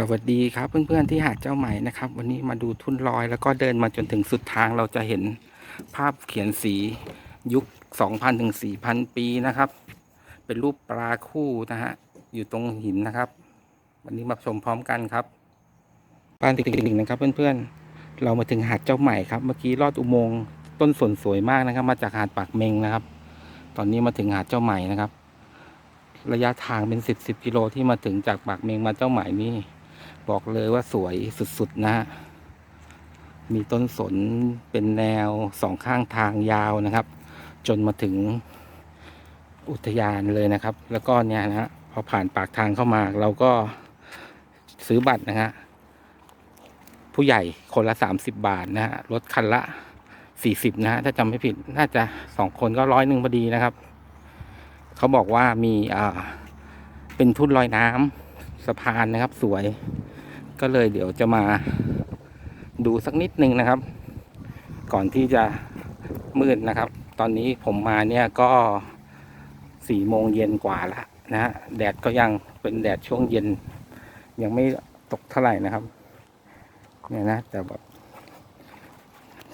สวัสดีครับเพื่อนๆที่หาดเจ้าใหม่นะครับ วันนี้มาดูทุ่นลอยแล้วก็เดินมาจนถึงสุดทางเราจะเห็นภาพเขียนสียุค 2,000 ถึง 4,000 ปีนะครับ เป็นรูปปลาคู่นะฮะอยู่ตรงหินนะครับ วันนี้มาชมพร้อมกันครับบ้านติ่งๆนะครับ เพื่อนๆเรามาถึงหาดเจ้าใหม่ครับเมื่อกี้ลอดอุโมงค์ต้นสนสวยมากนะครับ มาจากหาดปากเมงนะครับ ตอนนี้มาถึงหาดเจ้าใหม่นะครับระยะทางเป็นสิบสิบกิโลที่มาถึงจากปากเมงมาเจ้าใหม่นี่ บอกเลยว่าสวยสุด ๆ นะฮะ มีต้นสนเป็นแนวสองข้างทางยาวนะครับ จนมาถึงอุทยานเลยนะครับ แล้วก็เนี่ยนะฮะพอผ่านปากทางเข้ามา เราก็ซื้อบัตรนะฮะผู้ใหญ่คนละสามสิบบาทนะฮะรถคันละสี่สิบนะฮะถ้าจำไม่ผิดน่าจะสองคนก็ร้อยหนึ่งพอดีนะครับ เขาบอกว่ามีอ่าเป็นทุ่นลอยน้ำสะพานนะครับสวย ก็เลยเดี๋ยวจะมาดูสักนิดนึงนะครับ ก่อนที่จะมืดนะครับ ตอนนี้ผมมาเนี่ยก็สี่โมงเย็นกว่าละนะฮะแดดก็ยังเป็นแดดช่วงเย็น ยังไม่ตกเท่าไหร่นะครับเนี่ยนะแต่แบบ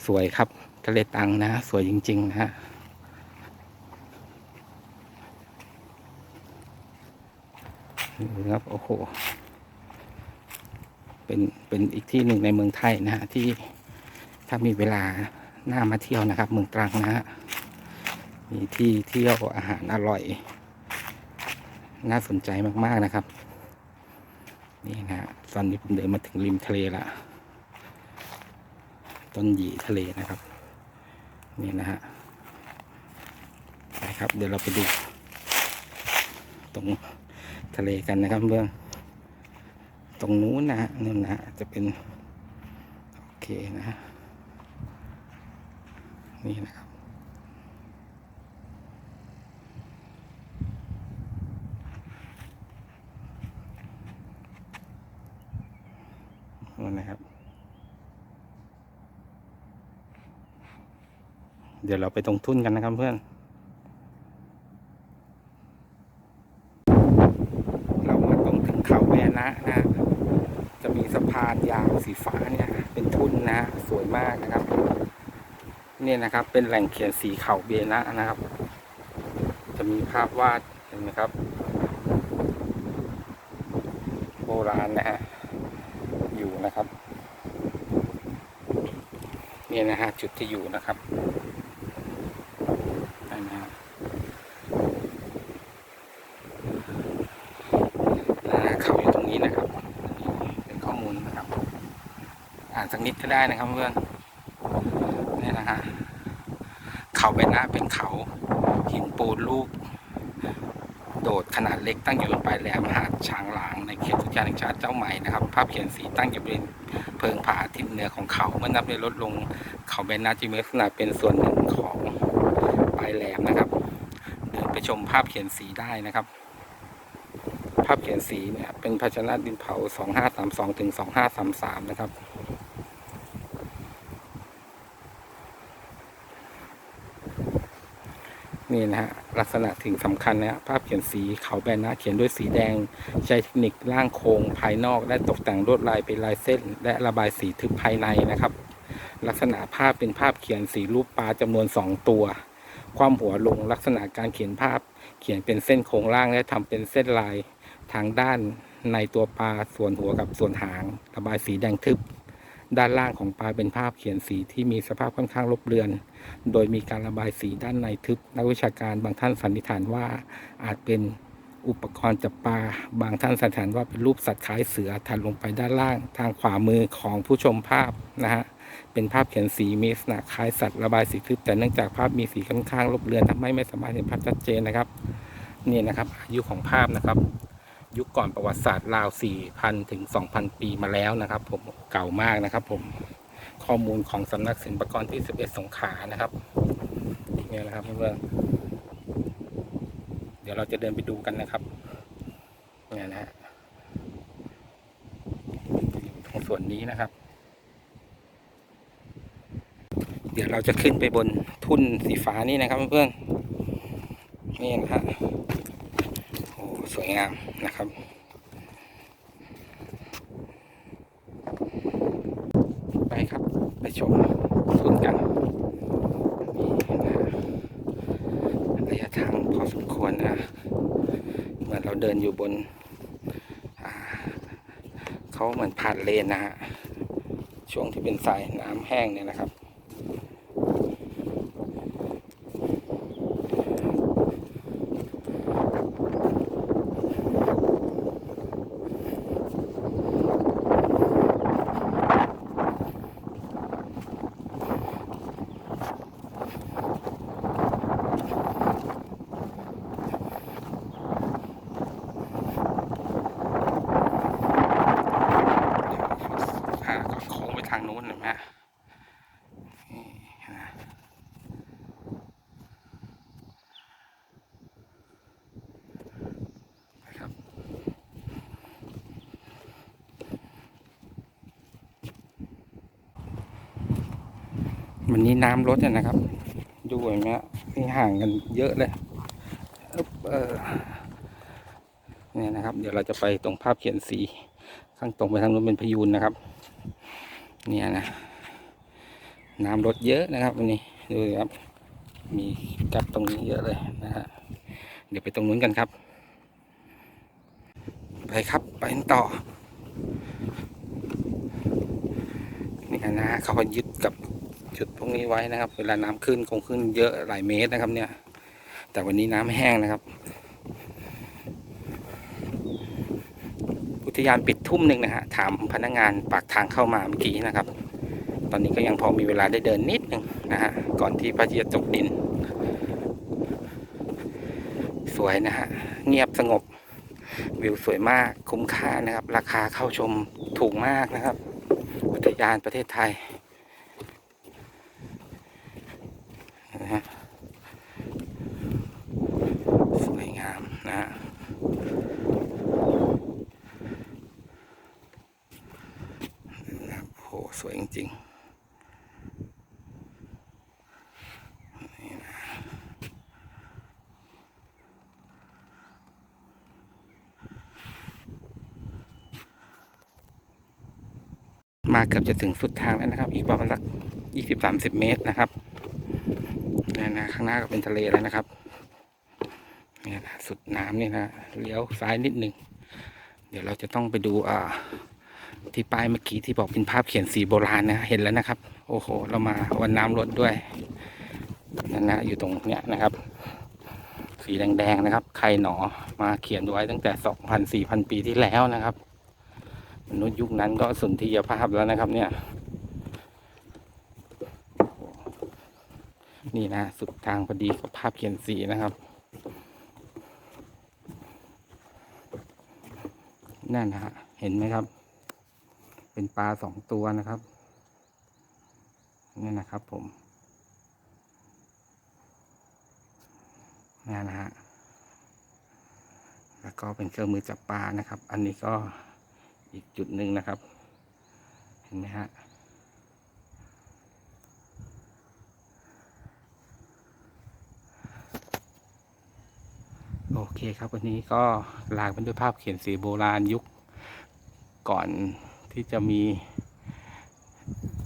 สวยครับทะเลตังนะ สวยจริงๆนะฮะครับโอ้โห เป็นเป็นอีกที่หนึ่งในเมืองไทยนะฮะที่ถ้ามีเวลาหน่ามาเที่ยวนะครับ เมืองตรังนะฮะมีที่เที่ยวอาหารอร่อย น่าสนใจมากๆนะครับ นี่นะฮะตอนนี้ผมเดินมาถึงริมทะเลละต้นหยีทะเลนะครับ นี่นะฮะไปครับ เดี๋ยวเราไปดู ตรงทะเลกันนะครับเพื่อน ตรงนู้นนะฮะนี่นะฮะจะเป็น โอเคนะนี่นะครับ นู่นนะครับ เดี๋ยวเราไปตรงทุ่นกันนะครับเพื่อนเรามาตรงถึงเขาแม่นะนะ จะมีสะพานยาวสีฟ้าเนี่ยเป็นทุ่นนะสวยมากนะครับ เนี่ยนะครับเป็นแหล่งเขียนสีเขาเบนะนะครับ จะมีภาพวาดเห็นไหมครับ โบราณนะฮะอยู่นะครับ เนี่ยนะฮะจุดที่อยู่นะครับนั่นนะฮะ อ่าเขาอยู่ตรงนี้นะครับนี่เป็นข้อมูลนะครับ นิดก็ได้นะครับเพื่อนนี่นะฮะเขาใบหน้าเป็นเขาหินปูนลูก โดดขนาดเล็กตั้งอยู่บนปลายแหลมหาดช้างหลางในเขตอุทยานแห่งชาติเจ้าใหม่นะครับ ภาพเขียนสีตั้งอยู่บนเพิงผาทิศเหนือของเขาเมื่อนับในลดลงเขาใบหน้าจะมีลักษณะเป็นส่วนหนึ่งของปลายแหลมนะครับเดินไปชมภาพเขียนสีได้นะครับภาพเขียนสีเนี่ยเป็นภาชนะดินเผา 2532 ถึง 2533 นะครับ นี่นะฮะลักษณะถึงสำคัญนะฮะภาพเขียนสีเขาแบนน้าเขียนด้วยสีแดง ใช้เทคนิคร่างโครงภายนอก และตกแต่งลวดลายเป็นลายเส้น และระบายสีทึบภายในนะครับ ลักษณะภาพเป็นภาพเขียนสีรูปปลาจำนวน 2 ตัว ความหัวลงลักษณะการเขียนภาพ เขียนเป็นเส้นโครงล่างและทำเป็นเส้นลายทางด้านในตัวปลาส่วนหัวกับส่วนหาง ระบายสีแดงทึบ ด้านล่างของปลาเป็นภาพเขียนสีที่มีสภาพค่อนข้างลบเลือน โดยมีการระบายสีด้านในทึบ นักวิชาการบางท่านสันนิษฐานว่าอาจเป็นอุปกรณ์จับปลา บางท่านสันนิษฐานว่าเป็นรูปสัตว์คล้ายเสือถัดลงไปด้านล่าง ทางขวามือของผู้ชมภาพนะฮะ เป็นภาพเขียนสีมีลักษณะคล้ายสัตว์ระบายสีทึบ แต่เนื่องจากภาพมีสีค่อนข้างลบเลือนทำให้ไม่สามารถเห็นภาพชัดเจนนะครับ นี่นะครับอายุของภาพนะครับ ยุคก่อนประวัติศาสตร์ราว 4,000 ถึง 2,000 ปีมาแล้วนะครับ ผมเก่ามากนะครับผมข้อมูลของสำนักศิลปากรที่ 11 สงขานะครับนี่นะครับเพื่อนเดี๋ยวเราจะเดินไปดูกันนะครับเนี่ยนะฮะตรงส่วนนี้นะครับ เดี๋ยวเราจะขึ้นไปบนทุ่นสีฟ้านี่นะครับเพื่อนๆนี่นะฮะ สวยงามนะครับ ไปครับ ไปชมทุนกันระยะทางพอสมควรนะ เหมือนเราเดินอยู่บน เขาเหมือนผ่านเลนนะฮะ ช่วงที่เป็นสายน้ำแห้งเนี่ยนะครับ วันนี้น้ำลดเนี่ยนะครับ ดูเห็นไหมฮะนี่ห่างกันเยอะเลยเเนี่ยนะครับ เดี๋ยวเราจะไปตรงภาพเขียนสี ข้างตรงไปทางนู้นเป็นพยูนนะครับ เนี่ยนะ น้ำลดเยอะนะครับวันนี้ดูครับ มีกับตรงนี้เยอะเลยนะฮะเดี๋ยวไปตรงนู้นกันครับ ไปครับไปต่อนี่นะเขาก็ยึดกับ จุดพวกนี้ไว้นะครับ เวลาน้ำขึ้นคงขึ้นเยอะหลายเมตรนะครับ เนี่ย แต่วันนี้น้ำแห้งนะครับ อุทยานปิดทุ่มหนึ่งนะฮะถามพนักงานปากทางเข้ามาเมื่อกี้นะครับ ตอนนี้ก็ยังพอมีเวลาได้เดินนิดหนึ่งนะฮะก่อนที่พระจะตกดิน สวยนะฮะเงียบสงบวิวสวยมากคุ้มค่านะครับ ราคาเข้าชมถูกมากนะครับ อุทยานประเทศไทยนะ ฮะสวยงามนะฮะโหสวยจริงๆมาเกือบจะถึงสุดทางแล้วนะครับ อีกประมาณสักยี่สิบสามสิบเมตรนะครับ นี่นะข้างหน้าก็เป็นทะเลแล้วนะครับเนี่ยนะสุดน้ำนี่นะเลี้ยวซ้ายนิดหนึ่งเดี๋ยวเราจะต้องไปดูอ่าที่ป้ายเมื่อกี้ที่บอกเป็นภาพเขียนสีโบราณนะเห็นแล้วนะครับ โอ้โห เรามาวันน้ำลดด้วยนั่นนะอยู่ตรงเนี้ยนะครับ สีแดงๆนะครับ ใครหนอมาเขียนไว้ตั้งแต่สองพันสี่พันปีที่แล้วนะครับมนุษย์ยุคนั้นก็สุนทรียภาพแล้วนะครับ เนี่ย นี่นะสุดทางพอดีกับภาพเขียนสีนะครับ นั่นนะฮะเห็นไหมครับ เป็นปลาสองตัวนะครับนี่นะครับผมนี่นะฮะแล้วก็เป็นเครื่องมือจับปลานะครับ อันนี้ก็อีกจุดหนึ่งนะครับ เห็นไหมฮะ โอเคครับวันนี้ก็ลาไปด้วยภาพเขียนสีโบราณยุคก่อนที่จะมี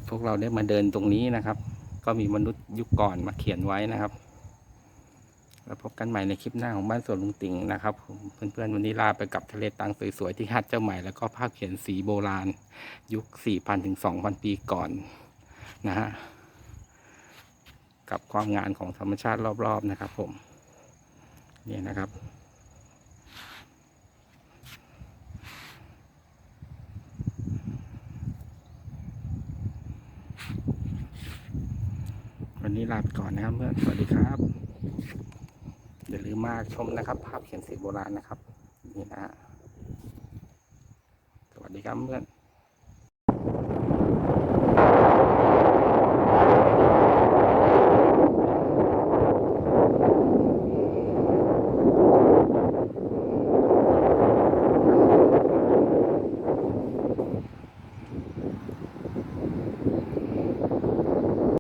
พวกเราได้มาเดินตรงนี้นะครับ ก็มีมนุษย์ยุคก่อนมาเขียนไว้นะครับ แล้วพบกันใหม่ในคลิปหน้าของบ้านสวนลุงติ่งนะครับผมเพื่อนๆวันนี้ลาไปกับทะเลตังสวยๆที่ฮัดเจ้าใหม่แล้วก็ภาพเขียนสีโบราณยุค 4,000ถึง2,000 ปีก่อนนะฮะกับความงานของธรรมชาติรอบๆนะครับผม นี่นะครับ วันนี้ลาไปก่อนนะครับเพื่อนสวัสดีครับ อย่าลืมมาชมนะครับ ภาพเขียนสีโบราณนะครับ นี่นะฮะสวัสดีครับเพื่อน